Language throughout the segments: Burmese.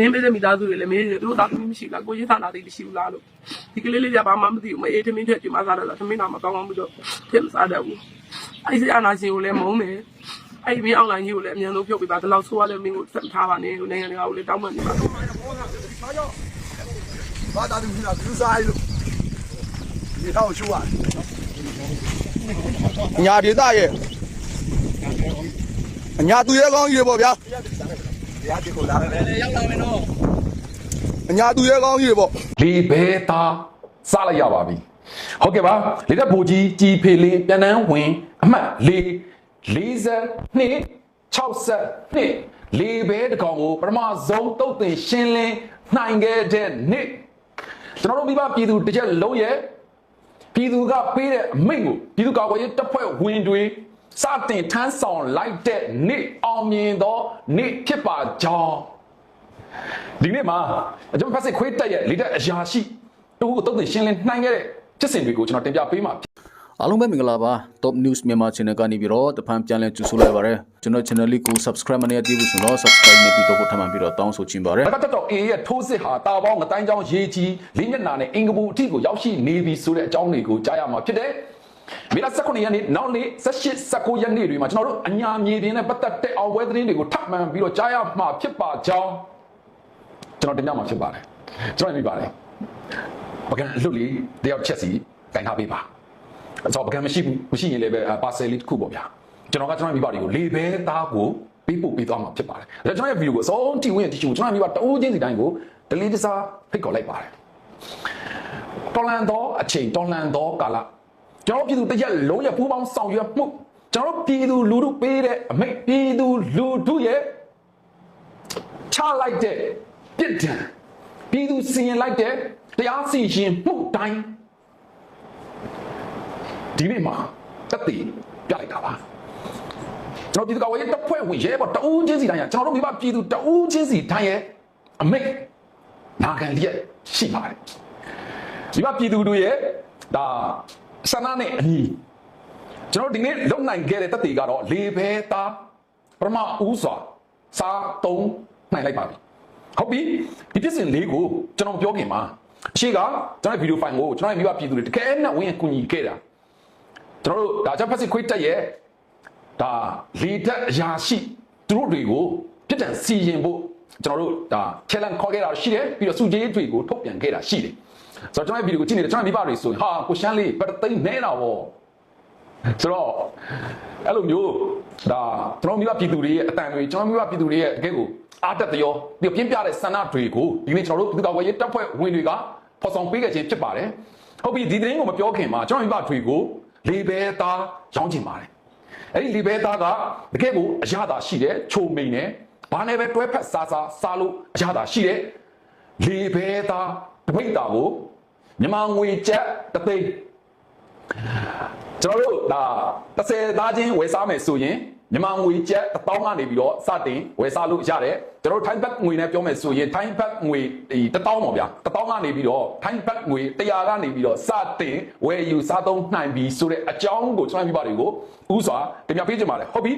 တင်းပေးတဲ့မိသားစုတွေလည်းမေးတယ်သူတို့သားသမီးမရှိဘူးလားကိုကြီးသားသားတွေမရှိဘူးလားလို့ဒီကလေးလေးကဘာမှမသိဘူးမအေးသမင်းထက်ဒီမှာစားတော့သမင်းတော့မကောင်းအောင်ပြီးတော့ဖြစ်မစားတတ်ဘူးအဲ့ဒီအနာရှင်ကိုလည်းမုန်းတယ်အဲ့ဒီမင်းအွန်လိုင်းကြီးကိုလည်းအမြန်ဆုံးဖြုတ်ပေးပါဒီလောက်ဆိုးရလည်းမင်းကိုဆက်ထားပါနဲ့နိုင်ငံတကာကိုလည်းတောင်းပန်နေပါဘာသာသူကသူစားလို့ဒီတော့ရှူရတယ်ညာဒေသရဲ့အညာသူရဲကောင်းကြီးတွေပေါ့ ဗျာတရားဒီကိုလာတယ်ရောက်လာမယ်နော်အညာသူရဲကောင်းကြီးတွေပေါ့လေဘဲသားစားလိုက်ရပါပြီဟုတ်ကဲ့ပါလေတက်ဘူကြီးကြည်ဖေလင်းပြန်တန်းဝင်အမှတ်၄42 62လေဘဲတကောင်ကိုပထမဆုံးတုတ်တင်ရှင်းလင်းနိုင်ခဲ့တဲ့နေ့ကျွန်တော်တို့မိဘပြည်သူတစ်ချက်လုံးရဲ့ပြည်သူကပေးတဲ့အမိန့်ကိုပြည်သူ့ကာကွယ်ရေးတပ်ဖွဲ့ဝင်တွေ စတင်ထမ်းဆောင်လိုက်တဲ့နေ့အောင်မြင်သောနေ့ဖြစ်ပါကြောင်းဒီနေ့မှာကျွန်တော်ဖက်စစ်ခွေးတက်ရဲ့လေတက်အရာရှိတူကိုတုံးတင်ရှင်းလင်းနှိုင်းခဲ့တဲ့ဖြစ်စဉ်တွေကိုကျွန်တော်တင်ပြပေးမှာဖြစ်အားလုံးပဲမင်္ဂလာပါ Top News မြန်မာ Channel ကနေပြီးတော့တဖန်ပြန်လည်ကြိုဆိုလိုက်ပါရစေကျွန်တော် channel လေးကို subscribe မနေသေးဘူးဆိုတော့ subscribe နေပြီးတော့ထပ်မံပြီးတော့တောင်းဆိုချင်ပါတယ်။တက်တော့ A ရဲ့ထိုးစစ်ဟာတာပေါင်းငတိုင်းချောင်းရေးကြီးလေးမျက်နှာနဲ့အင်္ဂပူအထိကိုရောက်ရှိနေပြီဆိုတဲ့အကြောင်းတွေကိုကြားရမှာဖြစ်တယ်။ မေလ18ရက်နေ့နောက်နေ့18 19ရက်နေ့တွေမှာကျွန်တော်တို့အညာမြေပြင်နဲ့ပတ်သက်တဲ့အောင်ပွဲသတင်းတွေကိုထပ်မံပြီးတော့ကြားရမှာဖြစ်ပါကြောင်းကျွန်တော်တင်ပြမှာဖြစ်ပါတယ်။ကျွန်တော်မြင်ပါတယ်။ပကံလွတ်လေးတယောက်ချက်စီတိုင်ထားပေးပါ။အဲ့တော့ပကံမရှိဘူးမရှိရင်လည်းပဲပါဆယ်လေးတစ်ခုပေါ့ဗျာ။ကျွန်တော်ကကျွန်တော်မိဘတွေကိုလေဘဲသားကိုပေးပို့ပေးသွားမှာဖြစ်ပါတယ်။ဒါကျွန်တော်ရဲ့ဗီဒီယိုကိုအဆုံးထိဝင်ရတီချူကျွန်တော်မိဘတအိုးချင်းစီတိုင်းကိုဒလီတစားဖိတ်ခေါ်လိုက်ပါတယ်။တော်လန်သောအချိန်တော်လန်သောကာလ ကျွန်တော်ပြည်သူတရက်လုံးရပူးပေါင်းဆောင်ရွက်မှုကျွန်တော်ပြည်သူလူထုပေးတဲ့အမိတ်ပြည်သူလူထုရဲ့ချလိုက်တဲ့ပြစ်ဒဏ်ပြည်သူစီရင်လိုက်တဲ့တရားစီရင်မှုတိုင်းဒီနေ့မှာတက်တည်ပြလိုက်တာပါကျွန်တော်ပြည်သူ့ကာကွယ်ရေးတပ်ဖွဲ့ဝင်ရဲဘော်တအူးချင်းစီတိုင်းရကျွန်တော်တို့မိဘပြည်သူတအူးချင်းစီတိုင်းရဲ့အမိတ်နာခံလျက်ရှိပါတယ်မိဘပြည်သူတို့ရဲ့ဒါ ဆန္ဒနဲ့အညီကျွန်တော်ဒီနေ့လုံနိုင်ခဲ့တဲ့တက်တည်ကတော့လေဘဲသားပရမဦးစွာစားသုံးနိုင်လိုက်ပါပြီဟုတ်ပြီဒီပြစ်စင်လေးကိုကျွန်တော်ပြောခင်မှာအရှိကကျွန်တော်ဗီဒီယိုဖိုင်ကိုကျွန်တော်မိဘပြည်သူတွေတကယ်နဲ့ဝင်ကူညီခဲ့တာကျွန်တော်တို့ဒါကြောင့်ဖက်စစ်ခွေးတက်ရဲ့ဒါလေတက်အရာရှိသူတို့တွေကိုပြစ်ဒဏ်စီရင်ဖို့ကျွန်တော်တို့ဒါ challenge ခေါ်ခဲ့တာရှိတယ်ပြီးတော့စုကြေးတွေကိုထုတ်ပြန်ခဲ့တာရှိတယ် ဆိုတော့ကျွန်တော်ဗီဒီယိုကိုကြည့်နေတယ်ကျွန်တော်မိဘတွေဆိုရင်ဟာကိုရှမ်းလေးပတ်သိန်းနဲတာဗောဆိုတော့အဲ့လိုမျိုးဒါကျွန်တော်မိဘပြည်သူတွေရဲ့အတန်တွေကျွန်တော်မိဘပြည်သူတွေရဲ့အကဲကိုအားတက်တရောပြီးပြင်းပြတဲ့ဆန္ဒတွေကိုဒီနေ့ကျွန်တော်တို့ပြည်သူ့ကာကွယ်ရေးတပ်ဖွဲ့ဝင်တွေကဖော်ဆောင်ပေးခဲ့ခြင်းဖြစ်ပါတယ်ဟုတ်ပြီဒီသတင်းကိုမပြောခင်မှာကျွန်တော်မိဘတွေကိုလေဘဲသားရောင်းချင်ပါတယ်အဲ့ဒီလေဘဲသားကတကယ်ကိုအရသာရှိတယ်ချိုမိန်တယ်ဘာနဲ့ပဲတွဲဖက်စားစားစားလို့အရသာရှိတယ်လေဘဲသား တပိတ်တာကိုမြန်မာငွေကျပ်တစ်သိန်းကျွန်တော်တို့ဒါ30သားချင်းဝယ်စားမယ်ဆိုရင်မြန်မာငွေကျပ်1000ကနေပြီးတော့စတင်ဝယ်စားလို့ရတယ်ကျွန်တော်တို့ထိုင်းဘတ်ငွေနဲ့ပြောမယ်ဆိုရင်ထိုင်းဘတ်ငွေဒီ1000ပေါ့ဗျာ1000ကနေပြီးတော့ထိုင်းဘတ်ငွေ100ကနေပြီးတော့စတင်ဝယ်ယူစားသုံးနိုင်ပြီဆိုတဲ့အကြောင်းကိုကျွန်တော်ပြပါတွေကိုဥစွာတင်ပြပေးကြပါလေဟုတ်ပြီ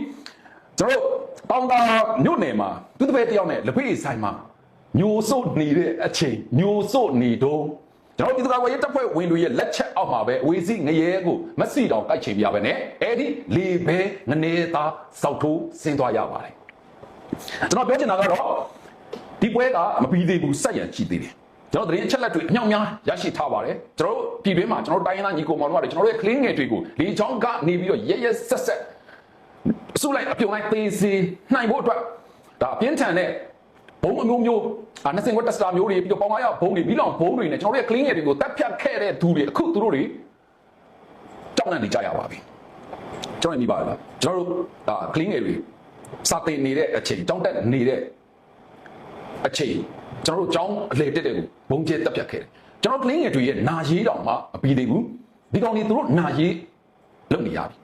ကျွန်တော်တို့တောင်းတာမြို့နယ်မှာသူတပည့်တယောက်နဲ့လက်ဖေးဆိုင်မှာ ညိုစို့နေတဲ့အချိန်ညိုစို့နေတော့ကျွန်တော်ပြည်သူ့ကာကွယ်ရေးတပ်ဖွဲ့ဝင်တွေရဲ့လက်ချက်အောက်မှာပဲအဝေးစီငရဲကိုမစီတောင်တိုက်ချိန်ပြပဲနဲ့အဲ့ဒီလေဘဲငနေသားစောက်ထိုးဆင်းသွားရပါတယ်ကျွန်တော်ပြောချင်တာကတော့ဒီပွဲကမပြီးသေးဘူးစက်ရန်ကြည့်သေးတယ်ကျွန်တော်တရင်အချက်လက်တွေအမြောက်များရရှိထားပါတယ်ကျွန်တော်တို့ပြည်တွင်းမှာကျွန်တော်တို့တိုင်းရင်းသားညီကိုမောင်တို့ကကျွန်တော်တို့ရဲ့ကလင်းငယ်တွေကိုလေချောင်းကနေပြီးတော့ရဲရဲဆက်ဆက်အစုလိုက်အပြုံလိုက်သေးစေနိုင်ဖို့အတွက်ဒါအပြင်းထန်တဲ့ ဘုံအမျိုးမျိုးအာနှစ်စင်ဝတ်တက်စတာမျိုးတွေပြီးတော့ပေါင်ကားရဘုံတွေပြီးလောင်ဘုံတွေနဲ့ကျွန်တော်တို့ရဲ့ကလင်းငယ်တွေကိုတက်ဖြတ်ခဲ့တဲ့သူတွေအခုသူတို့တွေကြောက်နေကြရပါပြီကျွန်တော်မြင်ပါလားကျွန်တော်တို့ဒါကလင်းငယ်တွေစာတင်နေတဲ့အချိန်ကြောင်းတက်နေတဲ့အချိန်ကျွန်တော်တို့ကြောင်းအလေတက်တဲ့ကိုဘုံကျဲတက်ဖြတ်ခဲ့တယ်ကျွန်တော်ကလင်းငယ်တွေရဲ့နာရေးတောင်မှမပြီးသေးဘူးဒီကောင်တွေသူတို့နာရေးလုပ်နေရပြီ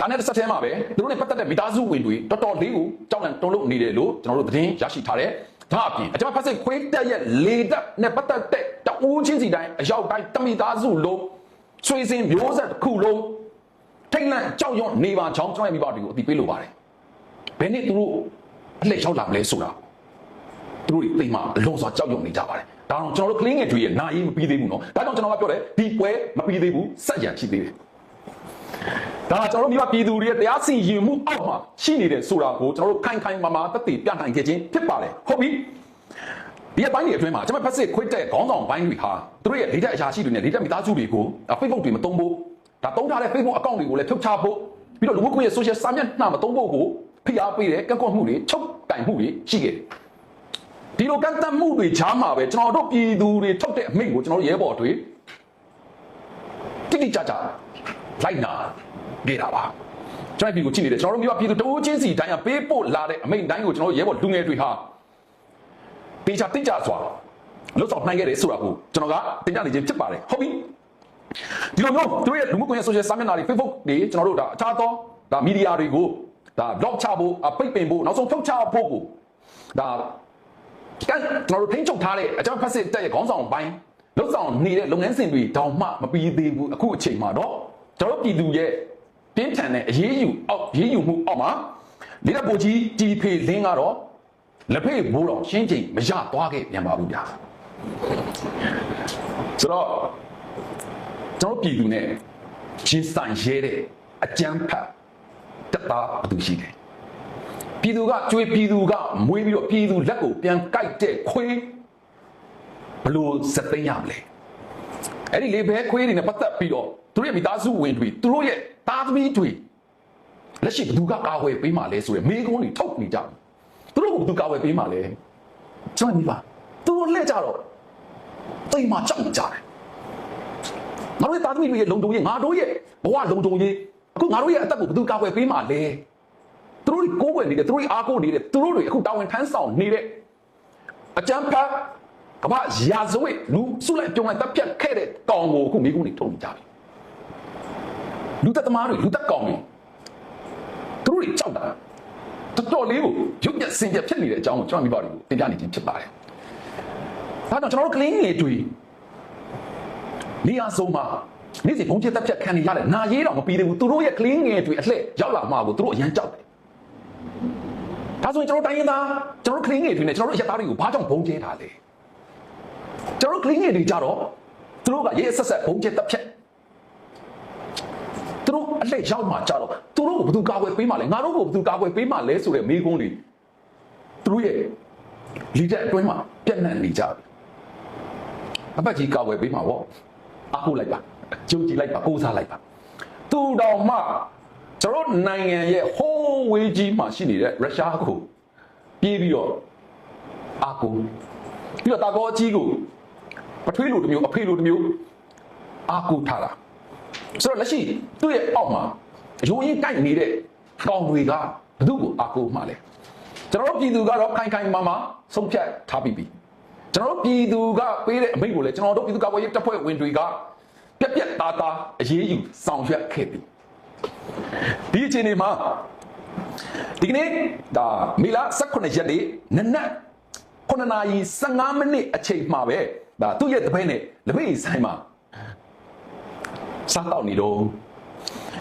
ဒါနဲ့တစ်ဆက်တည်းမှာပဲသူတို့နဲ့ပတ်သက်တဲ့မိသားစုဝင်တွေတော်တော်လေးကိုကြောက်လန့်တုံ့လို့နေတယ်လို့ကျွန်တော်တို့သတင်းရရှိထားတယ်ဒါအပြင်အကြမ်းဖက်စစ်ခွေးတက်ရဲ့လေတက်နဲ့ပတ်သက်တဲ့တအူးချင်းစီတိုင်းအရောက်တိုင်းတမိသားစုလုံးဆွေစဉ်မျိုးဆက်တစ်ခုလုံးထိတ်လန့်ကြောက်ရွံ့နေပါချောင်းကျွန်တော်ရဲ့မိဘတွေကိုအတိပေးလိုပါတယ်ဘယ်နှစ်သူတို့အလှည့်ရောက်လာမလဲဆိုတာသူတို့တွေသိမှအလုံးစွာကြောက်ရွံ့နေကြပါတယ်ဒါတော့ကျွန်တော်တို့ကလင်းငယ်တွေရဲ့နာရီမပြီးသေးဘူးနော်ဒါကြောင့်ကျွန်တော်ကပြောတယ်ဒီပွဲမပြီးသေးဘူးစက်ရံရှိသေးတယ် ဒါကကျွန်တော်တို့မိဘပြည်သူတွေရဲ့တရားစီရင်မှုအောက်မှာရှိနေတယ်ဆိုတာကိုကျွန်တော်တို့ခိုင်ခိုင်မာမာသက်သေပြနိုင်ခဲ့ခြင်းဖြစ်ပါတယ်ဟုတ်ပြီဒီအပိုင်းတွေအတွင်းမှာကျွန်မဖက်စစ်ခွင့်တဲ့ခေါင်းဆောင်ပိုင်းတွေဟာသူတို့ရဲ့လေးတက်အရာရှိတွေနဲ့လေးတက်မိသားစုတွေကို Facebook တွေမသုံးဖို့ဒါသုံးထားတဲ့ Facebook account တွေကိုလည်းဖြုတ်ချဖို့ပြီးတော့လူမှုကွန်ရက် social စာမျက်နှာမသုံးဖို့ကိုဖိအားပေးတဲ့ကန့်ကွက်မှုတွေချုပ်တိုင်မှုတွေရှိခဲ့တယ်ဒီလိုကန့်သတ်မှုတွေချားမှာပဲကျွန်တော်တို့ပြည်သူတွေထုတ်တဲ့အမိန့်ကိုကျွန်တော်တို့ရဲဘော်တွေတိတိကျကျလိုက်နာ ခဲ့တာပါကျွန်တော်ပြည်ကိုကြည့်နေတယ်ကျွန်တော်တို့မြို့ပြည်သူတအိုးချင်းစီတိုင်းကပေးပို့လာတဲ့အမိန့်တိုင်းကိုကျွန်တော်တို့ရဲဘော်လူငယ်တွေဟာတေချာတိကျစွာလွတ်ဆောင်နိုင်ခဲ့တယ်ဆိုတာကိုကျွန်တော်ကတင်ပြနေခြင်းဖြစ်ပါတယ်ဟုတ်ပြီဒီလိုမျိုးတို့ရဲ့လူမှုကွန်ရက် social စာမျက်နှာတွေ Facebook တွေကျွန်တော်တို့ဒါအခြားသောဒါမီဒီယာတွေကိုဒါ block ချဖို့အပိတ်ပင်ဖို့နောက်ဆုံးထုတ်ချဖို့ကိုဒါကန်ကျွန်တော်တို့ထိန်းချုပ်ထားတဲ့အကြောင်းဖက်စစ်တက်ရဲ့ခေါင်းဆောင်ပိုင်းလှုပ်ဆောင်နေတဲ့လုပ်ငန်းစဉ်တွေတောင်မှမပြီးသေးဘူးအခုအချိန်မှာတော့ကျွန်တော်တို့ပြည်သူရဲ့ တင်းထန်တဲ့အရေးယူအောက်ရေးယူမှုအောက်မှာလေးတပ်ပိုကြီးတီဖေလင်းကတော့လက်ဖေးဘိုးတော်ရှင်းချိန်မရသွားခဲ့ပြန်ပါဘူးဗျာဆိုတော့ကျွန်တော်ပြည်သူနဲ့ရှင်းဆိုင်ရဲတဲ့အကြမ်းဖက်တက်တာအတူရှိတယ်ပြည်သူကကြွေးပြည်သူကမွေးပြီးတော့ပြည်သူလက်ကိုပြန်ကြိုက်တဲ့ခွေးဘလို့စက်သိမ်းရမလဲအဲ့ဒီလေဘဲခွေးတွေနဲ့ပတ်သက်ပြီးတော့ သူတို့ရဲ့မိသားစုဝင်တွေသူတို့ရဲ့သားသမီးတွေလက်ရှိဘသူကကာဝယ်ပေးမှလဲဆိုရယ်မိကုန်းတွေထုတ်နေကြတယ်သူတို့ကဘသူကာဝယ်ပေးမှလဲကျွန်တော်ညီပါသူတို့လက်ကြတော့တိမ်မှကြောက်နေကြတယ်ငါတို့ရဲ့သားသမီးတွေရဲ့လုံတုံရေးငါတို့ရဲ့ဘဝလုံတုံရေးအခုငါတို့ရဲ့အသက်ကိုဘသူကာဝယ်ပေးမှလဲသူတို့တွေကိုးကွယ်နေတယ်သူတို့အားကိုးနေတယ်သူတို့တွေအခုတာဝန်ထမ်းဆောင်နေတဲ့အကြမ်းဖက်ကမ္ဘာရာဇဝတ်လူစုလိုက်ပြုံလိုက်တပ်ဖြတ်ခဲ့တဲ့တောင်ကိုအခုမိကုန်းတွေထုတ်နေကြပြီ လူသက်သမားတွေလူသက်ကောင်တွေသူတို့တွေကြောက်တာတော်တော်လေးကိုရုပ်ပြစင်ပြဖြစ်နေတဲ့အကြောင်းကိုကျွန်တော်မိဘတွေကိုတင်ပြနေခြင်းဖြစ်ပါတယ်။ဒါကြောင့်ကျွန်တော်တို့ကလင်းငယ်တွေနေရာဆုံးမှာနေ့စဉ်ဘုံချက်တက်ဖြတ်ခံနေရတယ်။နာရေးတော့မပြီးသေးဘူး။သူတို့ရဲ့ကလင်းငယ်တွေအလှည့်ရောက်လာမှာကိုသူတို့အရန်ကြောက်တယ်။ဒါဆိုရင်ကျွန်တော်တိုင်းရင်းသားကျွန်တော်တို့ကလင်းငယ်တွေနဲ့ကျွန်တော်တို့ရက်သားတွေကိုဘာကြောင့်ဘုံကျဲထားလဲ။ကျွန်တော်တို့ကလင်းငယ်တွေကြတော့သူတို့ကရေးဆက်ဆက်ဘုံချက်တက်ဖြတ်သူတို့ အလှည့်ရောက်မှာကြတော့သူတို့ကိုဘယ်သူကာကွယ်ပေးမှလဲငါတို့ကိုဘယ်သူကာကွယ်ပေးမှလဲဆိုတဲ့မိကုန်းတွေသူတို့ရဲ့လီတက်အတွင်းမှာပြန့်နှံ့နေကြပြီအပတ်ကြီးကာကွယ်ပေးမှာဗောအခုလိုက်ပါကြုံကြည့်လိုက်ပါကိုးစားလိုက်ပါသူတော်မှကျွန်တော်နိုင်ငံရဲ့ဟိုးဝေးကြီးမှာရှိနေတဲ့ရုရှားကိုပြေးပြီးတော့အခုပြီးတော့တာကောအကြီးကိုပထွေးလိုတစ်မျိုးအဖေလိုတစ်မျိုးအခုထားတာ ဆိုတော့လက်ရှိသူ့ရဲ့အောက်မှာအယိုးရင်းတိုက်နေတဲ့ကောင်တွေကဘယ်သူ့ကိုအကူမှလဲကျွန်တော်တို့ပြည်သူကတော့ခိုင်ခိုင်မာမာဆုံးဖြတ်ထားပြီးပြီကျွန်တော်တို့ပြည်သူကပေးတဲ့အမိန့်ကိုလည်းကျွန်တော်တို့ပြည်သူ့ကာကွယ်ရေးတပ်ဖွဲ့ဝင်တွေကပြက်ပြက်သားသားအရေးယူဆောင်ရွက်ခဲ့ပြီဒီအချိန်ဒီမှာဒီကနေ့ဒါမေလ18ရက်နေ့နနက်9နာရီ15မိနစ်အချိန်မှာပဲဒါသူ့ရဲ့တပည့်နဲ့လက်ပိတ်ဆိုင်မှာ စားတော့နေတော့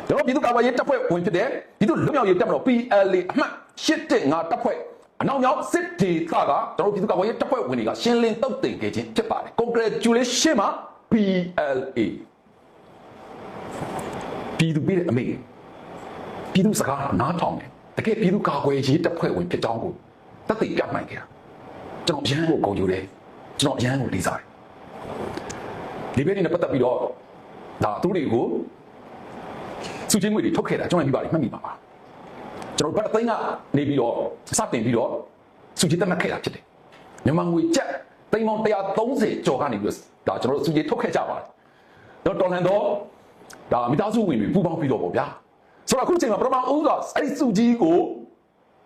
ကျွန်တော်ပြည်သူ့ကာကွယ်ရေးတပ်ဖွဲ့ဝင်ဖြစ်တဲ့ပြည်သူ့လွတ်မြောက်ရေးတပ်မတော် PLA အမှတ်815တပ်ဖွဲ့အနောက်မြောက်စစ်ဒေသကကျွန်တော်ပြည်သူ့ကာကွယ်ရေးတပ်ဖွဲ့ဝင်တွေကရှင်းလင်းတုတ်တင်ခဲ့ခြင်းဖြစ်ပါတယ် congratulation မှာ PLA ပြည်သူပြည်တဲ့အမေပြည်သူစကားနားထောင်တယ်တကယ်ပြည်သူကာကွယ်ရေးတပ်ဖွဲ့ဝင်ဖြစ်ကြောင်းကိုသက်သေပြနိုင်ခဲ့တာကျွန်တော်အရန်ကိုဂုဏ်ယူတယ်ကျွန်တော်အရန်ကိုလေးစားတယ်ဒီဘက်နဲ့ပတ်သက်ပြီးတော့ ဒါသူတွေကိုစုချင်းငွေတွေထုတ်ခဲ့တာကျွန်တော်ပြပါလိမ့်မှတ်မိပါပါကျွန်တော်ဘတ်သိန်းကနေပြီးတော့စတင်ပြီးတော့စုချင်းတက်မှတ်ခဲ့တာဖြစ်တယ်မြန်မာငွေကျပ်သိန်းပေါင်း130ကျော်ကနေပြီးတော့ဒါကျွန်တော်တို့စုချင်းထုတ်ခဲ့ကြပါတယ်တော့တော်လန်တော့ဒါမိသားစုဝင်တွေပူပေါင်းပြီးတော့ပေါ့ဗျာဆိုတော့အခုချိန်မှာပထမဦးကအဲ့ဒီစုကြီးကို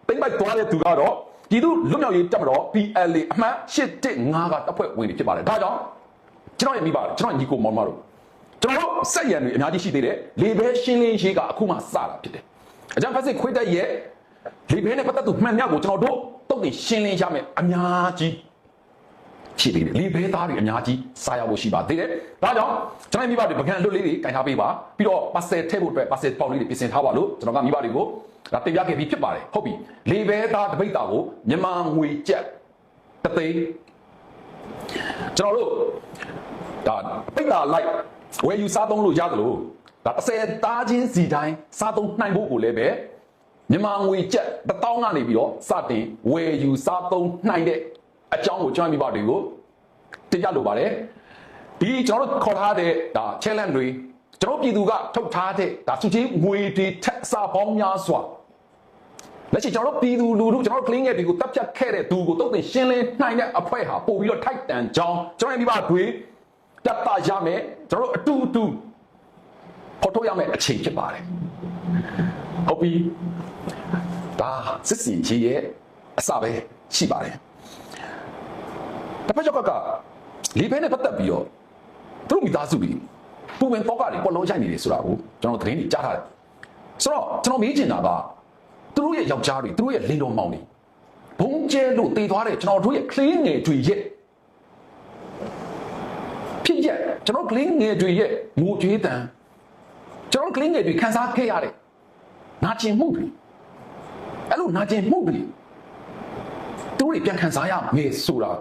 တိမ့်ပိုက်သွားတဲ့သူကတော့ပြည်သူလွတ်မြောက်ရေးတပ်မတော် PLA အမှတ်815ကတပ်ဖွဲ့ဝင်တွေဖြစ်ပါတယ်ဒါကြောင့်ကျွန်တော်ရဲ့မိပါတယ်ကျွန်တော်ညီကိုမောင်မတို့ ကျွန်တော်တို့စက်ရံတွေအများကြီးရှိသေးတယ်လေဘဲရှင်းလင်းရေးကအခုမှစတာဖြစ်တယ်အကြံဖက်စစ်ခွေးတက်ရဲ့လေဘဲနဲ့ပတ်သက်သူမှန်များကိုကျွန်တော်တို့တုတ်တင်ရှင်းလင်းရမယ်အများကြီးရှိသေးတယ်လေဘဲသားတွေအများကြီးစားရဖို့ရှိပါသေးတယ်ဒါကြောင့်ကျွန်တော်မိဘတွေပကံလွတ်လေးတွေကင်ထားပေးပါပြီးတော့ပါဆယ်ထည့်ဖို့အတွက်ပါဆယ်ပေါက်လေးတွေပြင်ဆင်ထားပါလို့ကျွန်တော်ကမိဘတွေကိုဒါတင်ပြခဲ့ပြီးဖြစ်ပါတယ်ဟုတ်ပြီလေဘဲသားတပိတ်တာကိုမြန်မာငွေကျပ်တသိန်းကျွန်တော်တို့ဒါပိတ်တာလိုက် ဝယ်ယူစားသုံးလို့ရတယ်လို့ဒါ30သားချင်းစီတိုင်းစားသုံးနိုင်ဖို့ကိုလည်းပဲမြန်မာငွေကျပ်1000ကနေပြီးတော့စတင်ဝယ်ယူစားသုံးနိုင်တဲ့အကြောင်းကိုကျွန်တော်မိဘတွေကိုတင်ပြလိုပါတယ်ဒီကျွန်တော်တို့ခေါ်ထားတဲ့ဒါ challenge တွေကျွန်တော်ပြည်သူကထုတ်ထားတဲ့ဒါစုချင်းငွေတွေထက်စားပေါင်းများစွာလက်ရှိကျွန်တော်တို့ပြည်သူလူထုကျွန်တော်တို့ကလင်းငယ်တွေကိုတပ်ဖြတ်ခဲ့တဲ့သူကိုတုတ်တင်ရှင်းလင်းနိုင်တဲ့အဖွဲ့ဟာပို့ပြီးတော့ထိုက်တန်ကြောင်းကျွန်တော်ရဲ့မိဘတွေ တပ်တာရမယ်ကျွန်တော်တို့အတူအတူဖော်ထုတ်ရမယ်အချိန်ဖြစ်ပါတယ်ဟုတ်ပြီဒါစစ်စင်ကြီးရဲ့အစပဲရှိပါတယ်တစ်ဖက်ကျောက်ကလီဘဲနဲ့ပတ်သက်ပြီးတော့သူတို့မိသားစုတွေပူပင်တော့ကတွေပေါ်လုံးချိုက်နေတယ်ဆိုတာကိုကျွန်တော်သတင်းတွေကြားထားတယ်ဆိုတော့ကျွန်တော်မေးချင်တာကသူတို့ရဲ့ယောက်ျားတွေသူတို့ရဲ့လင်းတော်မောင်တွေဘုံကျဲလို့တည်သွားတဲ့ကျွန်တော်တို့ရဲ့ကလေးငယ်တွေရဲ့ဖြစ်ရ က်ကျွန်တော်ကလေးငယ်တွေရဲ့ငိုကြွေးတန်ကျွန်တော်ကလေးငယ်တွေခံစားခဲ့ရတဲ့နာကျင်မှုတွေအဲ့လိုနာကျင်မှုတွေသူတို့တွေပြန်ခံစားရမယ်ဆိုတာ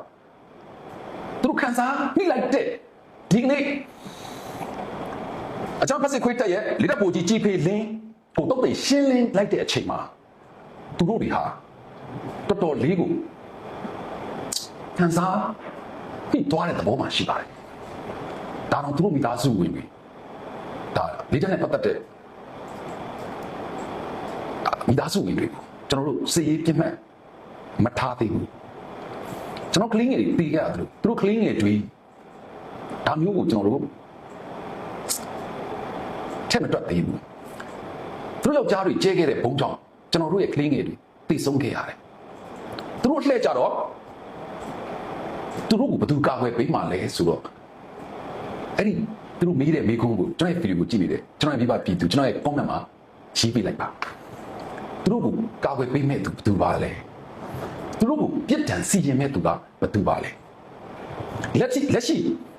သူတို့ခံစားမိလိုက်တဲ့ဒီနေ့အကြောင်းဖက်စစ်ခွေးတက်ရဲ့လေတပ်ပူကြီးကြီးဖေးလင်းကိုတော့တွေရှင်းလင်းလိုက်တဲ့အချိန်မှာသူတို့တွေဟာတော်တော်လေးကိုခံစားပြီးသွားတဲ့သဘောမှရှိပါတယ် ဒါတော့သူတို့မိသားစုဝင်ပြီဒါလေတပ်နဲ့ပတ်သက်တဲ့မိသားစုဝင်တွေကိုကျွန်တော်တို့စီရေးပြတ်မှတ်မထားသေးဘူးကျွန်တော်ကလင်းငယ်တွေတီးခဲ့ရတယ်သူတို့ကလင်းငယ်တွေဒါမျိုးကိုကျွန်တော်တို့ထက်မတွက်သေးဘူးသူတို့ယောက်ျားတွေကျဲခဲ့တဲ့ဘုံကြောင့်ကျွန်တော်တို့ရဲ့ကလင်းငယ်တွေတည်ဆုံးခဲ့ရတယ်သူတို့လှည့်ကြတော့သူတို့ကဘယ်သူကာကွယ်ပေးမှလဲဆိုတော့ အဲ့ဒီသူတို့မေးတဲ့မေးခွန်းကိုကျွန်တော်ရဲ့ဗီဒီယိုကိုကြည့်နေတယ်ကျွန်တော်ရဲ့မိဘပြည်သူကျွန်တော်ရဲ့ comment မှာရေးပေးလိုက်ပါသူတို့ကိုကာကွယ်ပေးမဲ့သူဘယ်သူပါလဲသူတို့ကိုပြစ်ဒဏ်စီရင်မဲ့သူကဘယ်သူပါလဲလက်ရှိလက်ရှိ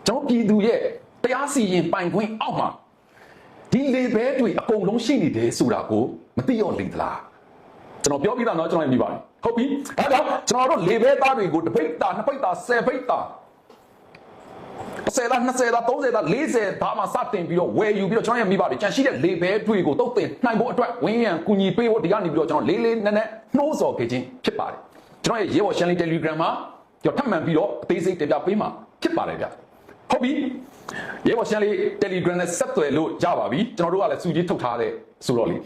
ကျွန်တော်ပြည်သူရဲ့တရားစီရင်ပိုင်ခွင့်အောက်မှာဒီ level တွေအကုန်လုံးရှိနေတယ်ဆိုတာကိုမသိရောလေသလားကျွန်တော်ပြောပြတာတော့ကျွန်တော်ရေးမိပါတယ်ဟုတ်ပြီအဲ့တော့ကျွန်တော်တို့ level သားတွေကိုတစ်ပိတ်သားနှစ်ပိတ်သားဆယ်ပိတ်သား 30လား20လား30လား40ဒါမှစတင်ပြီးတော့ဝယ်ယူပြီးတော့ကျွန်တော်ရဲ့မိဘတွေကြံရှိတဲ့လေဘဲတွေကိုတုတ်တင်နိုင်ဖို့အတွက်ဝင်းရံကူညီပေးဖို့ဒီကနေပြီးတော့ကျွန်တော်လေးလေးနက်နက်နှိုးဆော်ခဲ့ခြင်းဖြစ်ပါတယ်ကျွန်တော်ရဲ့ရေဘော်ရှန်လီ Telegram မှာကျွန်တော်ထပ်မံပြီးတော့အသေးစိတ်တင်ပြပေးမှာဖြစ်ပါတယ်ဗျဟုတ်ပြီရေဘော်ရှန်လီ Telegram နဲ့ဆက်သွယ်လို့ရပါပြီကျွန်တော်တို့ကလည်းစူကြီးထုတ်ထားတဲ့ဆိုတော့လေ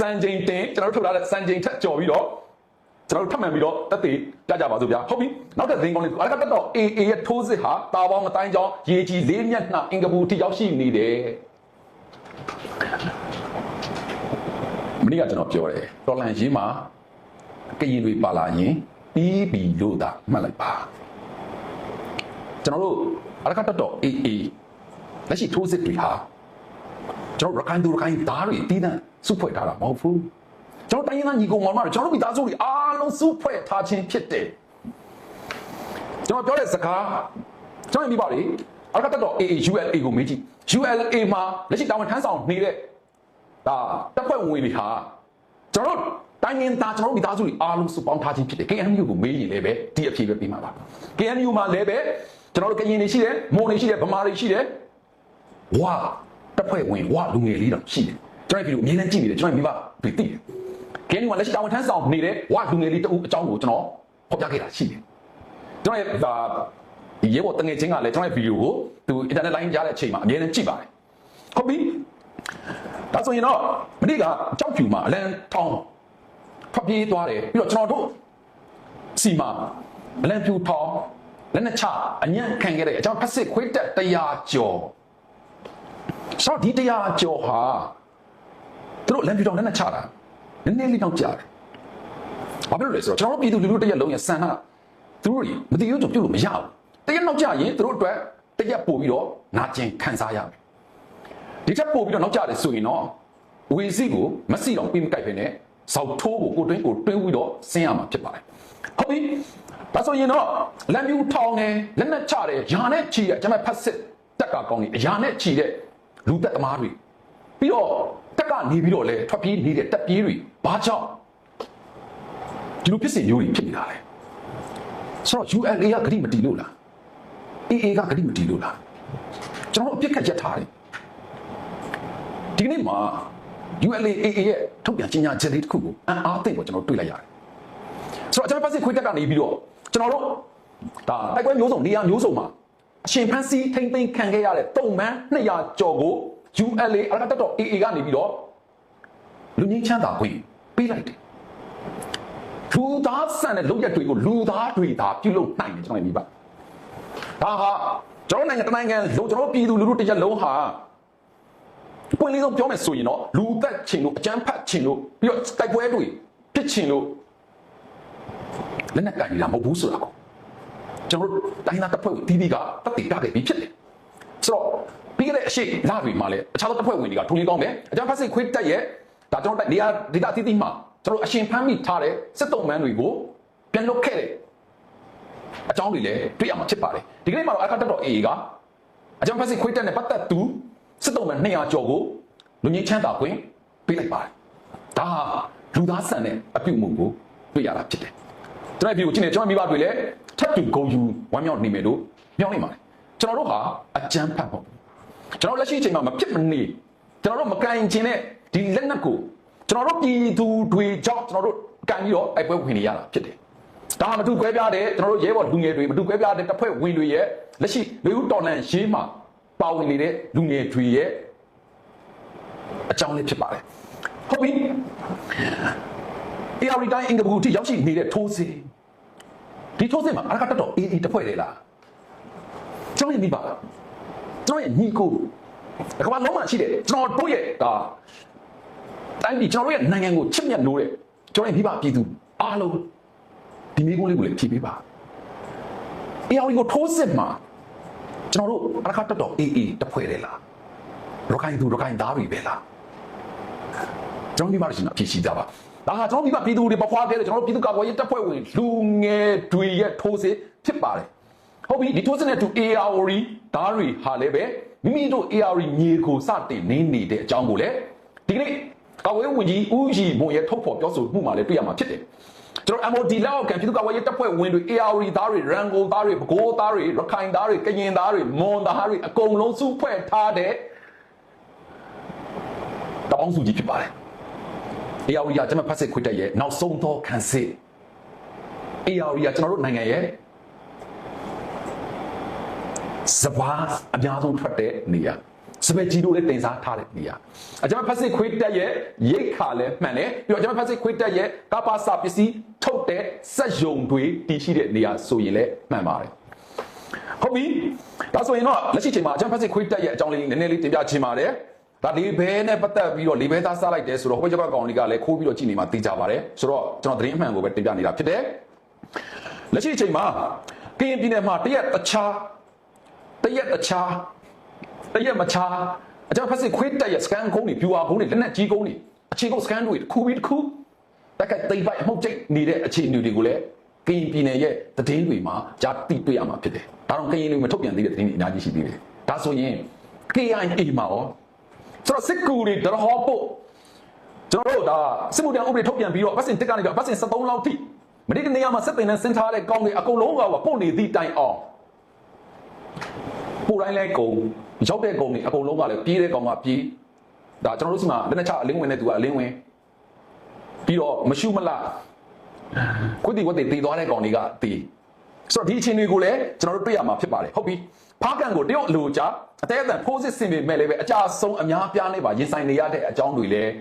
စံချိန်တင်ကျွန်တော်တို့ထုတ်ထားတဲ့စံချိန်ထက်ကျော်ပြီးတော့ ကျွန်တော်တို့ထပ်မံပြီးတော့တက်သေးကြကြပါစို့ဗျာဟုတ်ပြီနောက်တဲ့ဇင်းကောင်းလေးအရကတက်တော့ AA ရဲ့ထိုးစစ်ဟာတာပေါင်းအတိုင်းကြောင်းရေကြီးလေးမျက်နှာအင်္ဂပူထိရောက်ရှိနေတယ်မနေ့ကကျွန်တော်ပြောတယ်တော်လန်ရေးမှာကရင်တွေပါလာရင်ပြီးပြီလို့သာမှတ်လိုက်ပါကျွန်တော်တို့အရကတက်တော့ AA လက်ရှိထိုးစစ်တွေဟာကျွန်တော်ရခိုင်သူရခိုင်သားတွေတည်တံ့စုဖွဲ့ထားတာမဟုတ်ဘူး ကျွန်တော်တိုင်းရင်းသားညီကောင်မောင်မတွေကျွန်တော်တို့မိသားစုတွေအားလုံးစုဖွဲ့ထားခြင်းဖြစ်တယ်ကျွန်တော်ပြောတဲ့စကားကျွန်တော်မိပါလေအရကတက်တော့ AA ULA ကိုမေးကြည့် ULA မှာလက်ရှိတာဝန်ထမ်းဆောင်နေတဲ့ဒါတပ်ဖွဲ့ဝင်တွေဟာကျွန်တော်တို့တိုင်းရင်းသားကျွန်တော်တို့မိသားစုတွေအားလုံးစုပေါင်းထားခြင်းဖြစ်တယ် KNU ကိုမေးရင်လည်းပဲဒီအဖြေပဲပြီးမှာပါ KNU မှာလည်းပဲကျွန်တော်တို့ကရင်တွေရှိတယ်မွန်တွေရှိတယ်ဗမာတွေရှိတယ်ဝါတပ်ဖွဲ့ဝင်ဝလူငယ်လေးတောင်ရှိတယ်ကျွန်တော်ဒီလိုအမြင်နဲ့ကြည့်နေတယ်ကျွန်တော်မိဘတွေသိတယ် ကဲဒီမှာလက်ရှိတာဝန်ထမ်းဆောင်နေတဲ့ဝလူငယ်လေးတဦးအကြောင်းကိုကျွန်တော်ဖော်ပြခဲ့တာရှိတယ်ကျွန်တော်ရဲ့ဒါဒီရေပေါ်တငယ်ချင်းကလည်းကျွန်တော်ရဲ့ဗီဒီယိုကိုသူအင်တာနက်လိုင်းကြားတဲ့အချိန်မှာအမြင်နဲ့ကြည့်ပါတယ်ဟုတ်ပြီဒါဆိုရင်တော့မနေ့ကကြောက်ဖြူမှာအလန်ထောင်းဖပြေးသွားတယ်ပြီးတော့ကျွန်တော်တို့စီမှာအလန်ဖြူထောင်းလက်နဲ့ချအညံ့ခံခဲ့တဲ့အကြောင်းဖက်စစ်ခွေးတက်တရားကျော်ဆောက်ဒီတရားကျော်ဟာသူတို့လမ်းပြတောင်နဲ့ချတာ နည်းနည်းလေးတော့ကြားတယ်။ဘာဖြစ်လို့လဲဆိုတော့ကျွန်တော်တို့ပြည်သူလူထုတရက်လုံးရဲ့ဆန္ဒသူတို့တွေမတည်ရုံကြပြုတ်လို့မရဘူး။တရက်နောက်ကျရင်သူတို့အတွက်တရက်ပို့ပြီးတော့နာကျင်ခံစားရမယ်။ဒီချက်ပို့ပြီးတော့နောက်ကျတယ်ဆိုရင်တော့ဝေစီကိုမစီတော့ပြီးမကြိုက်ဖ ೇನೆ စောက်ထိုးကိုကိုတွင်းကိုတွင်းပြီးတော့ဆင်းရမှာဖြစ်ပါတယ်။ဟုတ်ပြီ။ဒါဆိုရင်တော့လမ်းပြူထောင်နေလက်နဲ့ချတယ်ယာနဲ့ချီတယ်ကျွန်မဖတ်စစ်တက်ကကောင်းကြီးအရာနဲ့ချီတဲ့လူသက်သမားတွေပြီးတော့တ က်ကနေပြီးတော့လဲထွက်ပြေးနေတဲ့တက်ပြေးတွေဘာကြောင့်ဒီလိုဖြစ်စဉ်မျိုးတွေဖြစ်နေတာလဲဆိုတော့ ULA ကဂရိမတီလို့လား AA ကဂရိမတီလို့လားကျွန်တော်တို့အပြစ်ခတ်ချက်ထားတယ်ဒီနေ့မှာ ULA AA ရဲ့ထုတ်ပြန်ကြေညာချက်လေးတစ်ခုကိုအံ့အားသင့်ကိုကျွန်တော်တို့တွေ့လိုက်ရတယ်ဆိုတော့ကျွန်တော်ပတ်စစ်ခွေးတက်ကနေပြီးတော့ကျွန်တော်တို့ဒါတိုက်ပွဲမျိုးစုံနေရာမျိုးစုံမှာအရှင်ဖန်စီထိမ့်သိမ်းခံခဲ့ရတဲ့တုံမန်း200ကျော်ကို ULA အရကတက်တော့ AA ကနေပြီးတော့လူငင်းချမ်းသာခွင့်ပေးလိုက်တယ်လူသားဆန်တဲ့လုပ်ရက်တွေကိုလူသားတွေသာပြုလုပ်နိုင်တယ်ကျွန်တော်မြင်ပါဒါဟာကျွန်တော်နိုင်ငံတစ်နိုင်ငံလုံးကျွန်တော်ပြည်သူလူထုတစ်ရက်လုံးဟာပွင့်လင်းဆုံးပြောမယ်ဆိုရင်တော့လူသက်ချင်လို့အကြမ်းဖက်ချင်လို့ပြီးတော့တိုက်ပွဲတွေဖြစ်ချင်လို့လက်နက်ကင်လာမဟုတ်ဘူးဆိုတာကိုကျွန်တော်တို့တိုင်းသားတပ်ဖွဲ့တီးတီးကတက်တည်ပြခဲ့ပြီးဖြစ်တယ်ဆိုတော့ ပြီးခဲ့တဲ့အရှိလတွေမှာလည်းအခြားသောတပ်ဖွဲ့ဝင်တွေကထုံးလေးကောင်းတယ်အကြမ်းဖက်စစ်ခွေးတက်ရဲ့ဒါကျွန်တော်တို့နေရာဒေတာတီးတီးမှာကျွန်တော်အရှင်ဖမ်းမိထားတဲ့စစ်တုံးမန်းတွေကိုပြန်လုတ်ခဲ့တယ်အကြောင်းတွေလည်းတွေ့ရမှာဖြစ်ပါတယ်ဒီကနေ့မှာတော့အခါတက်တော့ AA ကအကြမ်းဖက်စစ်ခွေးတက်နဲ့ပတ်သက်သူစစ်တုံးမန်း200ကျော်ကိုလူငင်းချမ်းသာခွင့်ပေးလိုက်ပါတယ်ဒါဟာလူသားဆန်တဲ့အပြုအမူကိုတွေ့ရတာဖြစ်တယ်ကျွန်တော်ဒီကိုချင်းနေကျွန်တော်မိဘတွေလည်းထပ်တူဂုံယူဝမ်းမြောက်နေမယ်လို့ပြောင်းနေပါတယ်ကျွန်တော်တို့ဟာအကြမ်းဖက်ပေါ့ ကျွန်တော်လက်ရှိအချိန်မှာမဖြစ်မနေကျွန်တော်တို့မကင်ခြင်းနဲ့ဒီလက်နက်ကိုကျွန်တော်တို့ပြည်သူတွေကြောင့်ကျွန်တော်တို့ကန်ပြီးတော့အိုက်ပွဲဝင်နေရတာဖြစ်တယ်ဒါမှမတူကွဲပြားတဲ့ကျွန်တော်တို့ရဲဘော်လူငယ်တွေမတူကွဲပြားတဲ့တပ်ဖွဲ့ဝင်တွေရဲ့လက်ရှိလူဦးတော်လန်ရေးမှာပါဝင်နေတဲ့လူငယ်တွေရဲ့အကြောင်းလေးဖြစ်ပါတယ်ဟုတ်ပြီ AR တိုင်းအင်္ဂပူတိရောက်ရှိနေတဲ့ထိုးစင်ဒီထိုးစင်မှာအရကတက်တော့အေးအေးတစ်ဖွဲ့လေလားကျွန်တော်ရဲ့မိပါ ကျွန်တော်ရဲ့ညီကိုကမ္ဘာလုံးမှာရှိတယ်ကျွန်တော်တို့ရဲ့ဒါတိုင်းပြည်ကျွန်တော်တို့ရဲ့နိုင်ငံကိုချစ်မြတ်လို့တဲ့ကျွန်တော်ရဲ့မိဘပြည်သူအားလုံးဒီမိကုန်းလေးကိုလည်းဖြည့်ပေးပါ AR ကိုထိုးစင်မှာကျွန်တော်တို့အရကတက်တော့အေးအေးတစ်ဖွဲ့လေလားရခိုင်သူရခိုင်သားတွေပဲလားကျွန်တော်ဒီမှာရှင်အဖြစ်ရှိကြပါဒါဟာကျွန်တော်ဒီမှာပြည်သူတွေပဖွားခဲ့တယ်ကျွန်တော်တို့ပြည်သူ့ကာကွယ်ရေးတပ်ဖွဲ့ဝင်လူငယ်တွေရဲ့ထိုးစစ်ဖြစ်ပါတယ် ဟုတ်ပြီဒီထိုးစစ်နဲ့တူ AROR ဓာတ်တွေဟာလည်းပဲမိမိတို့ AROR မြေကိုစတင်နေနေတဲ့အကြောင်းကိုလည်းဒီကနေ့ကာကွယ်ရေးဝန်ကြီးဦးရီဘုံရဲ့ထုတ်ဖော်ပြောဆိုမှုမှာလည်းတွေ့ရမှာဖြစ်တယ်ကျွန်တော် MOD လောက်ကန်ပြည်သူ့ကာကွယ်ရေးတပ်ဖွဲ့ဝင်တွေ AROR ဓာတ်တွေ Rango ဓာတ်တွေပဲခူးဓာတ်တွေရခိုင်ဓာတ်တွေကရင်ဓာတ်တွေမွန်ဓာတ်တွေအကုန်လုံးစုဖွဲ့ထားတဲ့တောင်းစုကြီးဖြစ်ပါတယ်အေယာဝီယာကျွန်မဖတ်စစ်ခွတ်တက်ရဲ့နောက်ဆုံးသောခံစစ်အေယာဝီယာကျွန်တော်တို့နိုင်ငံရဲ့ စဘာအများဆုံးထွက်တဲ့နေရာစပယ်ကြီးတို့လည်းတင်စားထားတဲ့နေရာအကျွန်မဖတ်စစ်ခွတ်တက်ရဲ့ရိတ်ခါလည်းမှန်တယ်ပြီးတော့ကျွန်မဖတ်စစ်ခွတ်တက်ရဲ့ကပါစာပစ္စည်းထုတ်တဲ့စက်ယုံတွေတည်ရှိတဲ့နေရာဆိုရင်လည်းမှန်ပါတယ်ဟုတ်ပြီဒါဆိုရင်တော့လက်ရှိချိန်မှာအကျွန်မဖတ်စစ်ခွတ်တက်ရဲ့အကြောင်းလေးနည်းနည်းလေးတင်ပြချင်ပါတယ်ဒါလေဘဲနဲ့ပတ်သက်ပြီးတော့လေဘဲသားစားလိုက်တယ်ဆိုတော့ဟိုဘက်ကျောက်ကကောင်လေးကလည်းခိုးပြီးတော့ကြည့်နေမှသိကြပါတယ်ဆိုတော့ကျွန်တော်သတင်းအမှန်ကိုပဲတင်ပြနေတာဖြစ်တယ်လက်ရှိအချိန်မှာကရင်ပြည်နယ်မှာတရက်တခြားတ ရက်တခြားတရက်မခြားအကြမ်းဖက်စစ်ခွေးတက်ရဲ့စကန်ကုန်းတွေပြူအာကုန်းတွေလက်နက်ကြီးကုန်းတွေအခြေကုန်းစကန်တွေတစ်ခုပြီးတစ်ခုတက်ကတိတ်ပိုက်အမှုတ်ကျိတ်နေတဲ့အခြေအနေတွေကိုလည်းကရင်ပြည်နယ်ရဲ့သတင်းတွေမှာကြားသိတွေ့ရမှာဖြစ်တယ်ဒါတော့ကရင်တွေမထုတ်ပြန်သေးတဲ့သတင်းတွေအများကြီးရှိသေးတယ်ဒါဆိုရင် KIA မှာရောဆိုတော့စစ်ကူတွေတရဟောပို့ကျွန်တော်တို့ဒါစစ်မှုထမ်းဥပဒေထုတ်ပြန်ပြီးတော့ပတ်စင်တက်ကနေပြီးပတ်စင်73လောက်ထိမဒီကနေရာမှာစစ်ပင်နဲ့ဆင်ထားတဲ့ကောင်းတွေအကုန်လုံးကပို့နေသည့်တိုင်အောင် ပို့တိုင်းလဲကုန်ရောက်တဲ့ကုန်တွေအကုန်လုံးကလည်းပြေးတဲ့ကောင်ကပြေးဒါကျွန်တော်တို့စီမှာလက်နဲ့ချအလင်းဝင်တဲ့သူကအလင်းဝင်ပြီးတော့မရှုမလားခွတိဝတ်တွေတည်သွားတဲ့ကောင်တွေကတည်ဆိုတော့ဒီအချင်းတွေကိုလည်းကျွန်တော်တို့တွေ့ရမှာဖြစ်ပါတယ်ဟုတ်ပြီဖားကန်ကိုတရုတ်အလိုချအသေးအတန်ဖိုးစစ်စင်ပေမဲ့လည်းပဲအကြဆုံးအများပြားနေပါရင်ဆိုင်နေရတဲ့အကြောင်းတွေလည်း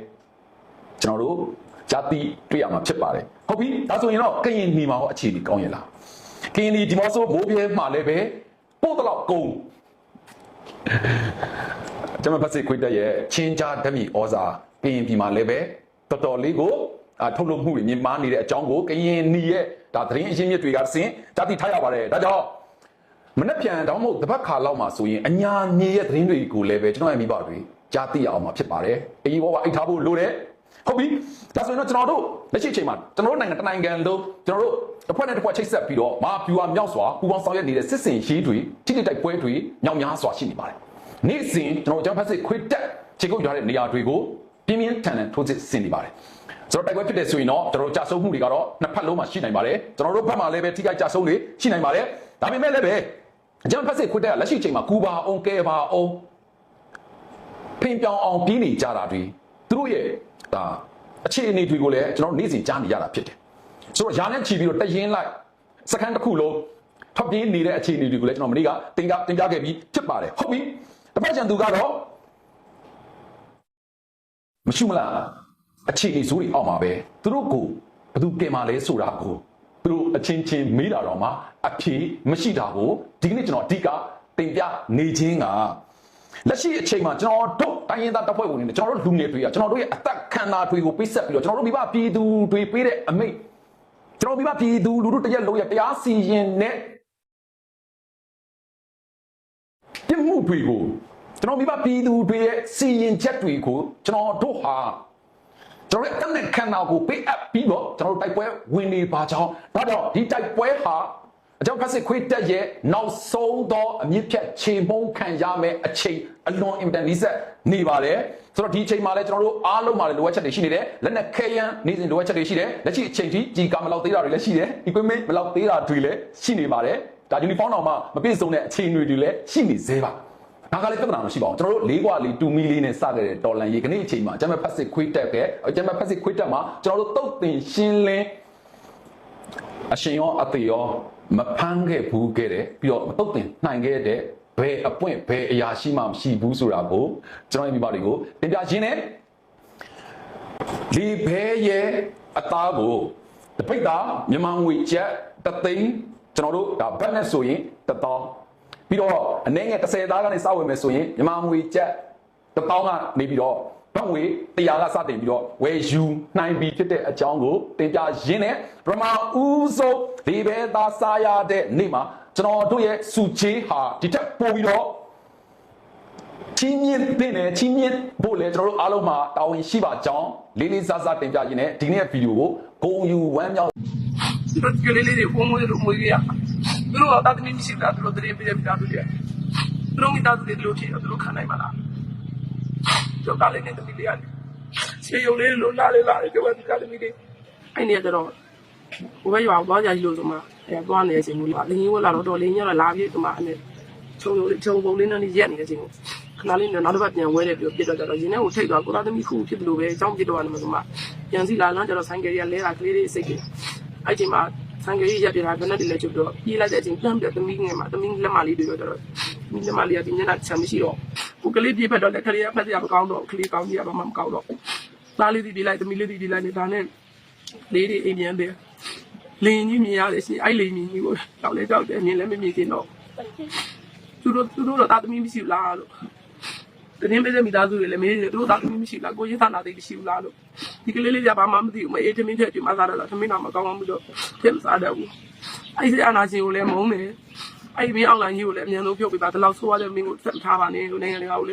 ကျွန်တော်တို့ဂျာတိတွေ့ရမှာဖြစ်ပါတယ်ဟုတ်ပြီဒါဆိုရင်တော့ကရင်နီမှာဟောအခြေအနေကောင်းရဲ့လားကရင်နီဒီမော့ဆိုဘိုးပြဲမှာလည်းပဲပို့တော့ကုန်း ကျွန်မဖတ်စစ်ခွေးတက်ရဲ့ချင်းကြားဓမီဩဇာကရင်ပြည်မှာလည်းပဲတော်တော်လေးကိုအထုတ်လုပ်မှုတွေမြင်မာနေတဲ့အကြောင်းကိုကရင်နီရဲ့ဒါသတင်းအရင်းမြစ်တွေကစင်ဂျာတိထားရပါတယ်ဒါကြောင့်မနှက်ပြန်တောင်းမဟုတ်တပတ်ခါလောက်မှာဆိုရင်အညာမြေရဲ့သတင်းတွေကိုလည်းပဲကျွန်တော်ရဲ့မိဘတွေကြားသိရအောင်မှာဖြစ်ပါတယ်။အေးဘောကအိတ်ထားဖို့လိုတယ်။ ဟုတ်ပြီ။ဒါဆိုရင်တော့ကျွန်တော်တို့လက်ရှိအချိန်မှာကျွန်တော်တို့နိုင်ငံတစ်နိုင်ငံလုံးကျွန်တော်တို့တစ်ဖွဲ့နဲ့တစ်ဖွဲ့ချိတ်ဆက်ပြီးတော့မာပြူဟာမြောက်စွာပူပေါင်းဆောင်ရွက်နေတဲ့စစ်စင်ရေးတွေထိတိတိုက်ပွဲတွေညောင်များစွာရှိနေပါတယ်။နေ့စဉ်ကျွန်တော်တို့ကျွန်တော်ဖက်စစ်ခွေတက်ခြေကုပ်ရတဲ့နေရာတွေကိုပြင်းပြင်းထန်ထန်ထိုးစစ်ဆင်နေပါတယ်။ဆိုတော့တိုက်ပွဲဖြစ်တယ်ဆိုရင်တော့ကျွန်တော်တို့ကြာဆုံးမှုတွေကတော့နှစ်ဖက်လုံးမှာရှိနိုင်ပါတယ်ကျွန်တော်တို့ဘက်မှာလည်းပဲထိခိုက်ကြာဆုံးတွေရှိနိုင်ပါတယ်ဒါပေမဲ့လည်းပဲအကြံဖက်စစ်ခွတ်တဲ့လက်ရှိချိန်မှာကူပါအောင်ကဲပါအောင်ဖင်ပြောင်အောင်ပြီးနေကြတာတွေသူတို့ရဲ့ ဒါအခြေအနေတွေကိုလည်းကျွန်တော်တို့နေ့စဉ်ကြားနေရတာဖြစ်တယ်ဆိုတော့ຢာနဲ့ချီပြီးတော့တရင်လိုက်စကန်တစ်ခုလုံးထပ်ပြင်းနေတဲ့အခြေအနေတွေကိုလည်းကျွန်တော်မနေ့ကတင်ပြတင်ပြခဲ့ပြီးဖြစ်ပါတယ်ဟုတ်ပြီတစ်ပတ်ကျန်သူကတော့ မရှိမလားအခြေအနေဆိုးတွေအောက်မှာပဲသူတို့ကိုဘယ်သူကင်มาလဲဆိုတာကိုသူတို့အချင်းချင်းမေးတာတော့မှအဖြေမရှိတာကိုဒီကနေ့ကျွန်တော်အဓိကတင်ပြနေခြင်းက လက်ရှိအချိန်မှာကျွန်တော်တို့တိုင်းရင်းသားတပ်ဖွဲ့ဝင်တွေနဲ့ကျွန်တော်တို့လူငယ်တွေကကျွန်တော်တို့ရဲ့အသက်ခံတာတွေကိုပေးဆက်ပြီးတော့ကျွန်တော်တို့မိဘပြည်သူတွေပေးတဲ့အမိတ်ကျွန်တော်မိဘပြည်သူလူတို့တရက်လုံးရဲ့တရားစီရင်တဲ့ပြစ်မှုတွေကိုကျွန်တော်မိဘပြည်သူတွေရဲ့စီရင်ချက်တွေကိုကျွန်တော်တို့ဟာကျွန်တော်ရဲ့အသက်နဲ့ခန္ဓာကိုပေးအပ်ပြီးတော့ကျွန်တော်တို့တိုက်ပွဲဝင်နေပါကြောင်းဒါကြောင့်ဒီတိုက်ပွဲဟာ အကြောင်းဖက်စစ်ခွေးတက်ရဲ့နောက်ဆုံးသောအမြင့်ဖြတ်ခြေမုံခံရမယ့်အချိန်အလွန်အင်တန်နီးစက်နေပါတယ်ဆိုတော့ဒီအချိန်မှာလည်းကျွန်တော်တို့အားလုံးမှာလည်းလိုအပ်ချက်တွေရှိနေတယ်လက်နက်ခဲယမ်းနေစဉ်လိုအပ်ချက်တွေရှိတယ်လက်ရှိအချိန်ထိကြီးကာမလောက်သေးတာတွေလည်းရှိတယ် equipment မလောက်သေးတာတွေလည်းရှိနေပါတယ်ဒါ uniform တော်မှမပြည့်စုံတဲ့အခြေအနေတွေလည်းရှိနေသေးပါ ဒါကလည်းပြဿနာမရှိပါဘူးကျွန်တော်တို့၄กว่าလေး2မီလီနဲ့စခဲ့တဲ့ဒေါ်လာရေခနေ့အချိန်မှာဂျမတ်ဖက်စစ်ခွေးတက်ခဲ့ဂျမတ်ဖက်စစ်ခွေးတက်မှာကျွန်တော်တို့တုတ်တင်ရှင်းလင်းအရှင်ရောအသေးရော မဖမ်းခဲ့ဘူးခဲ့တယ်ပြီးတော့မတုတ်တင်နိုင်ခဲ့တဲ့ဘယ်အပွင့်ဘယ်အရာရှိမှမရှိဘူးဆိုတာကိုကျွန်တော်ရဲ့မိဘတွေကိုတင်ပြရှင်းတယ်ဒီဘဲရဲ့အသားကိုတပိတ်တာမြန်မာငွေကျပ်တသိန်းကျွန်တော်တို့ဒါဘတ်နဲ့ဆိုရင်တသောင်းပြီးတော့အနေငယ်30သားကနေစဝယ်မယ်ဆိုရင်မြန်မာငွေကျပ်1000ကနေပြီးတော့ ဘတ်ငွေ100ကစတင်ပြီးတော့ဝယ်ယူနိုင်ပြီဖြစ်တဲ့အကြောင်းကိုတင်ပြရင်းနဲ့ပထမဦးဆုံးဒီဘဲသားစားရတဲ့နေ့မှာကျွန်တော်တို့ရဲ့စုချေးဟာဒီထက်ပိုပြီးတော့ချင်းမြင့်တင်တယ်ချင်းမြင့်ဖို့လဲကျွန်တော်တို့အားလုံးမှာတာဝန်ရှိပါကြောင်းလေးလေးစားစားတင်ပြရင်းနဲ့ဒီနေ့ဗီဒီယိုကိုဂုံယူဝမ်းမြောက်သူတို့ကလေးလေးတွေပုံမွေးလို့မွေးရသူတို့ကတာသမီမရှိတာသူတို့တရေပြည့်ပြတာသူတွေသူတို့မိသားစုတွေလို့ဖြစ်တော့သူတို့ခံနိုင်မှာလား ကျောက်ကလေးနဲ့တမီလေးရတယ်ခြေရုံလေးလိုလာလေးလာလေးကျောက်ကတမီလေးအဲ့နေကြတော့ဘဝရွာသွားကြကြီးလို့ဆိုမှအဲသွားနေတဲ့အချိန်မျိုးလာလင်းကြီးဝလာတော့တော်လင်းကြီးတော့လာပြေးဒီမှာအဲ့ချုံချုံပုံလေးနဲ့ရက်နေတဲ့အချိန်ကိုခဏလေးနဲ့နောက်တစ်ပတ်ပြန်ဝဲတယ်ပြီးပြစ်တော့ကြတော့ရင်းထဲကိုထိတ်သွားကိုသားသမီးခုဖြစ်တယ်လို့ပဲအကြောင်းပြစ်တော့တယ်မှာဆိုမှပြန်စီလာလမ်းကျတော့ဆိုင်ကယ်ရလဲတာကလေးလေးစိတ်ကြီးအဲ့ချိန်မှာဆိုင်ကယ်ရက်ပြတာဘယ်နဲ့တည်းလဲချုပ်တော့ပြေးလိုက်တဲ့အချိန်ပြန်ပြသမီးငယ်မှာသမီးလက်မလေးတွေတော့ကြတော့သမီးလက်မလေးကဒီညနေချမ်းမရှိတော့ ကိုကလေးပြေးဖက်တော့လည်းကလေးကဖက်ရမကောင်းတော့ကလေးကောင်းကြီးကဘာမှမကောင်းတော့သားလေးတီးတီးလိုက်သမီးလေးတီးတီးလိုက်နေတာနဲ့လေးတွေအိမ်ပြန်တယ်လင်းကြီးမြင်ရတယ်ရှင်အဲ့လင်းကြီးကိုတောက်လဲတောက်တယ်မြင်လည်းမမြင်ချင်တော့သူတို့သူတို့တော့တာသမီးမရှိဘူးလားလို့တရင်ပေးတဲ့မိသားစုတွေလည်းမေးတယ်သူတို့တာသမီးမရှိဘူးလားကိုရင်းသားနာသိမရှိဘူးလားလို့ဒီကလေးလေးကဘာမှမသိဘူးမအေးသမီးထက်ဒီမှာစားတော့သမီးတော့မကောင်းဘူးလို့ဖြစ်မစားတတ်ဘူးအဲ့ဒီအနာရှင်ကိုလည်းမုန်းတယ် အဲ့ဒီမင်းအောင်လိုင်းကြီးကိုလည်းအမြန်ဆုံးဖြုတ်ပေးပါဒီလောက်ဆိုးရတဲ့မင်းကိုဆက်ထားပါနဲ့လို့နိုင်ငံတွေကလည်း